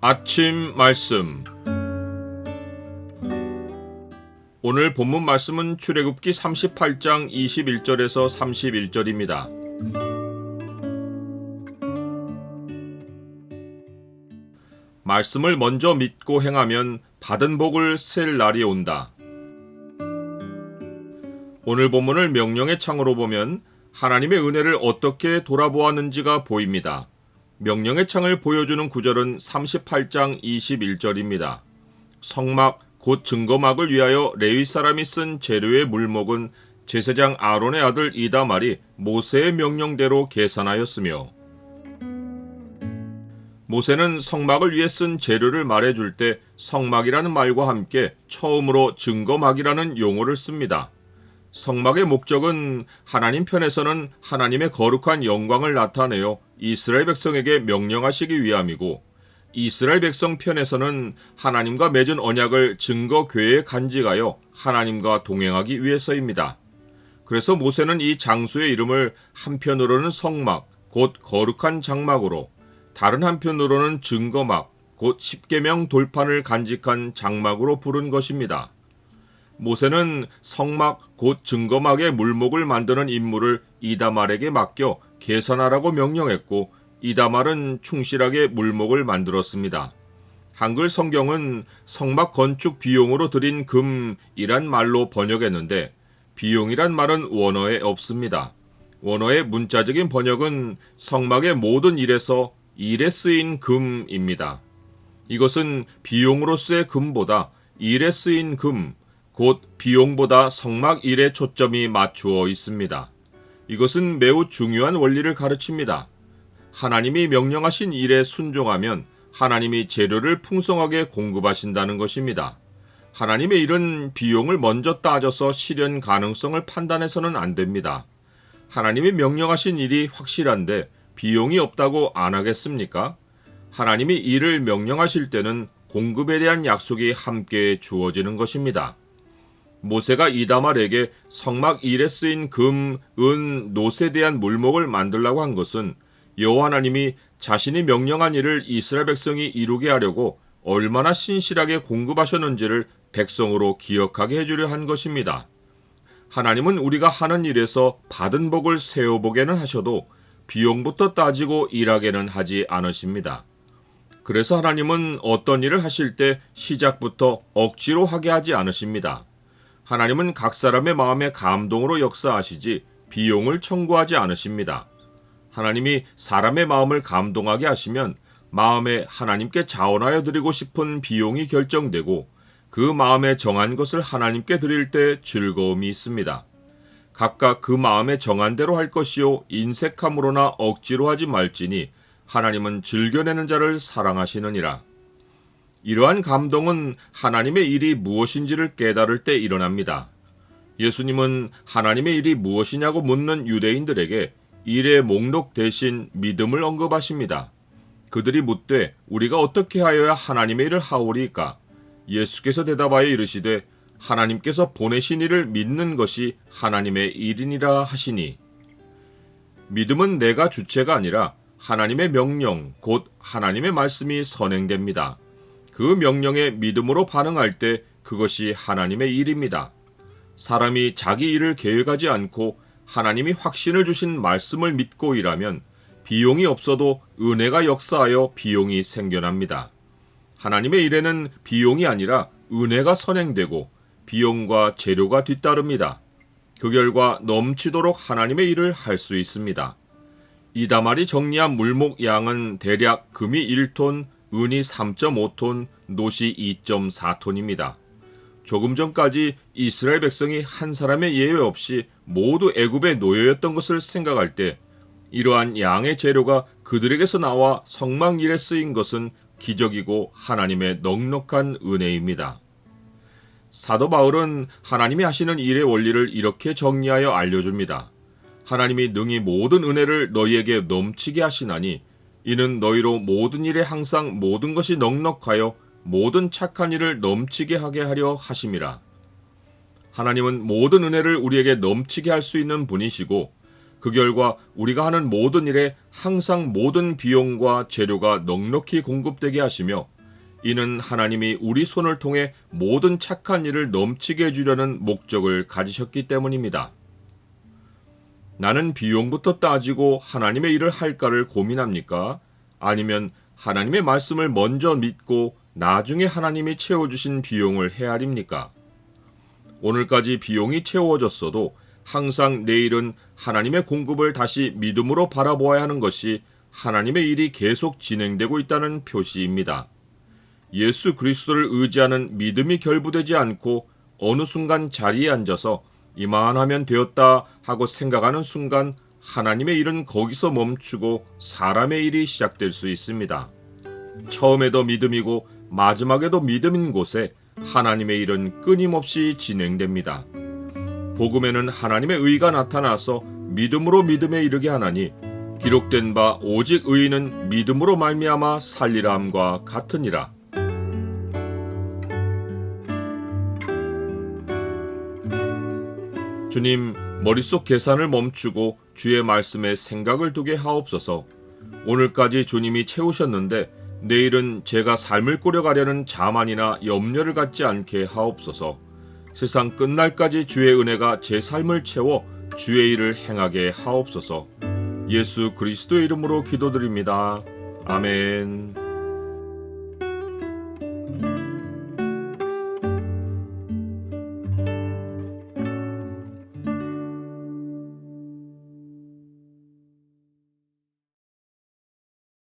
아침 말씀 오늘 본문 말씀은 출애굽기 38장 21절에서 31절입니다. 말씀을 먼저 믿고 행하면 받은 복을 셀 날이 온다. 오늘 본문을 명령의 창으로 보면 하나님의 은혜를 어떻게 돌아보았는지가 보입니다. 명령의 창을 보여주는 구절은 38장 21절입니다. 성막 곧 증거막을 위하여 레위 사람이 쓴 재료의 물목은 제사장 아론의 아들 이다말이 모세의 명령대로 계산하였으며 모세는 성막을 위해 쓴 재료를 말해줄 때 성막이라는 말과 함께 처음으로 증거막이라는 용어를 씁니다. 성막의 목적은 하나님 편에서는 하나님의 거룩한 영광을 나타내어 이스라엘 백성에게 명령하시기 위함이고 이스라엘 백성 편에서는 하나님과 맺은 언약을 증거 궤에 간직하여 하나님과 동행하기 위해서입니다. 그래서 모세는 이 장소의 이름을 한편으로는 성막, 곧 거룩한 장막으로, 다른 한편으로는 증거막, 곧 십계명 돌판을 간직한 장막으로 부른 것입니다. 모세는 성막 곧 증거막의 물목을 만드는 임무를 이다말에게 맡겨 계산하라고 명령했고 이다말은 충실하게 물목을 만들었습니다. 한글 성경은 성막 건축 비용으로 들인 금이란 말로 번역했는데 비용이란 말은 원어에 없습니다. 원어의 문자적인 번역은 성막의 모든 일에서 일에 쓰인 금입니다. 이것은 비용으로서의 금보다 일에 쓰인 금, 곧 비용보다 성막 일에 초점이 맞추어 있습니다. 이것은 매우 중요한 원리를 가르칩니다. 하나님이 명령하신 일에 순종하면 하나님이 재료를 풍성하게 공급하신다는 것입니다. 하나님의 일은 비용을 먼저 따져서 실현 가능성을 판단해서는 안 됩니다. 하나님이 명령하신 일이 확실한데 비용이 없다고 안 하겠습니까? 하나님이 일을 명령하실 때는 공급에 대한 약속이 함께 주어지는 것입니다. 모세가 이다말에게 성막 일에 쓰인 금, 은, 노에 대한 물목을 만들라고 한 것은 여호와 하나님이 자신이 명령한 일을 이스라엘 백성이 이루게 하려고 얼마나 신실하게 공급하셨는지를 백성으로 기억하게 해주려 한 것입니다. 하나님은 우리가 하는 일에서 받은 복을 세워보게는 하셔도 비용부터 따지고 일하게는 하지 않으십니다. 그래서 하나님은 어떤 일을 하실 때 시작부터 억지로 하게 하지 않으십니다. 하나님은 각 사람의 마음의 감동으로 역사하시지 비용을 청구하지 않으십니다. 하나님이 사람의 마음을 감동하게 하시면 마음에 하나님께 자원하여 드리고 싶은 비용이 결정되고 그 마음에 정한 것을 하나님께 드릴 때 즐거움이 있습니다. 각각 그 마음에 정한 대로 할 것이요 인색함으로나 억지로 하지 말지니 하나님은 즐겨내는 자를 사랑하시느니라. 이러한 감동은 하나님의 일이 무엇인지를 깨달을 때 일어납니다. 예수님은 하나님의 일이 무엇이냐고 묻는 유대인들에게 일의 목록 대신 믿음을 언급하십니다. 그들이 묻되 우리가 어떻게 하여야 하나님의 일을 하오리까? 예수께서 대답하여 이르시되 하나님께서 보내신 이를 믿는 것이 하나님의 일이니라 하시니 믿음은 내가 주체가 아니라 하나님의 명령 곧 하나님의 말씀이 선행됩니다. 그 명령에 믿음으로 반응할 때 그것이 하나님의 일입니다. 사람이 자기 일을 계획하지 않고 하나님이 확신을 주신 말씀을 믿고 일하면 비용이 없어도 은혜가 역사하여 비용이 생겨납니다. 하나님의 일에는 비용이 아니라 은혜가 선행되고 비용과 재료가 뒤따릅니다. 그 결과 넘치도록 하나님의 일을 할 수 있습니다. 이다말이 정리한 물목 양은 대략 금이 1톤, 은이 3.5톤, 노시 2.4톤입니다. 조금 전까지 이스라엘 백성이 한 사람의 예외 없이 모두 애굽의 노예였던 것을 생각할 때 이러한 양의 재료가 그들에게서 나와 성막 일에 쓰인 것은 기적이고 하나님의 넉넉한 은혜입니다. 사도 바울은 하나님이 하시는 일의 원리를 이렇게 정리하여 알려줍니다. 하나님이 능히 모든 은혜를 너희에게 넘치게 하시나니 이는 너희로 모든 일에 항상 모든 것이 넉넉하여 모든 착한 일을 넘치게 하게 하려 하심이라. 하나님은 모든 은혜를 우리에게 넘치게 할 수 있는 분이시고 그 결과 우리가 하는 모든 일에 항상 모든 비용과 재료가 넉넉히 공급되게 하시며 이는 하나님이 우리 손을 통해 모든 착한 일을 넘치게 해주려는 목적을 가지셨기 때문입니다. 나는 비용부터 따지고 하나님의 일을 할까를 고민합니까? 아니면 하나님의 말씀을 먼저 믿고 나중에 하나님이 채워주신 비용을 헤아립니까? 오늘까지 비용이 채워졌어도 항상 내일은 하나님의 공급을 다시 믿음으로 바라보아야 하는 것이 하나님의 일이 계속 진행되고 있다는 표시입니다. 예수 그리스도를 의지하는 믿음이 결부되지 않고 어느 순간 자리에 앉아서 이만하면 되었다 하고 생각하는 순간 하나님의 일은 거기서 멈추고 사람의 일이 시작될 수 있습니다. 처음에도 믿음이고 마지막에도 믿음인 곳에 하나님의 일은 끊임없이 진행됩니다. 복음에는 하나님의 의가 나타나서 믿음으로 믿음에 이르게 하나니 기록된 바 오직 의인은 믿음으로 말미암아 살리라함과 같으니라. 주님, 머릿속 계산을 멈추고 주의 말씀에 생각을 두게 하옵소서. 오늘까지 주님이 채우셨는데 내일은 제가 삶을 꾸려가려는 자만이나 염려를 갖지 않게 하옵소서. 세상 끝날까지 주의 은혜가 제 삶을 채워 주의 일을 행하게 하옵소서. 예수 그리스도의 이름으로 기도드립니다. 아멘.